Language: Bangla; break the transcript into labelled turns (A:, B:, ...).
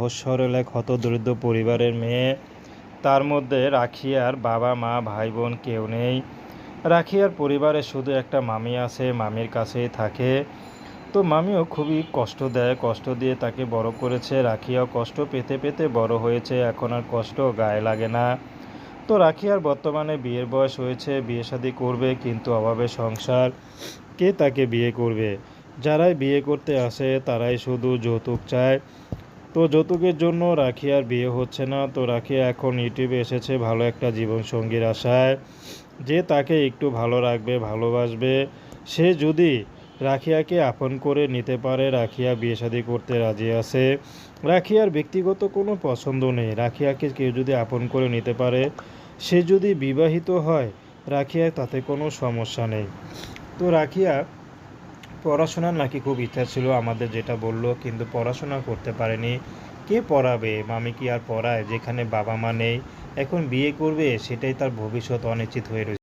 A: সহজ সরল এক হত দরিদ্র পরিবারের মেয়ে। তার মধ্যে রাখিয়ার বাবা, মা ভাই বোন কেউ নেই। রাখিয়ার পরিবারে শুধু একটা মামি আছে, মামির কাছেই থাকে। তো মামিও খুবই কষ্ট দেয়, কষ্ট দিয়ে তাকে বড় করেছে। রাখিয়াও কষ্ট পেতে পেতে বড় হয়েছে, এখন আর কষ্ট গায়ে লাগে না। তো রাখিয়ার বর্তমানে বিয়ের বয়স হয়েছে, বিয়ে শাদী করবে, কিন্তু অভাবে সংসার। কে তাকে বিয়ে করবে? যারাই বিয়ে করতে আসে, তারাই শুধু যৌতুক চায়। তো যৌতুকের জন্য রাখিয়ার বিয়ে হচ্ছে না। তো রাখিয়া এখন ইউটিউবে এসেছে ভালো একটা জীবনসঙ্গীর আশায়। যে তাকে একটু ভালো রাখবে, ভালোবাসবে, সে যদি রাখিয়াকে আপন করে নিতে পারে, রাখিয়া বিয়ে শাদী করতে রাজি আছে। রাখিয়ার ব্যক্তিগত কোনো পছন্দ নেই। রাখিয়াকে কেউ যদি আপন করে নিতে পারে, সে যদি বিবাহিত হয় রাখিয়া তাতে কোনো সমস্যা নেই। তো রাখিয়া পড়াশোনার নাকি খুব ইচ্ছা ছিল, আমাদের যেটা বলল, কিন্তু পড়াশোনা করতে পারেনি। কে পড়াবে? মামি কি আর পড়ায়? যেখানে বাবা মা নেই, এখন বিয়ে করবে? সেটাই তার ভবিষ্যৎ অনিশ্চিত হয়ে রয়েছে।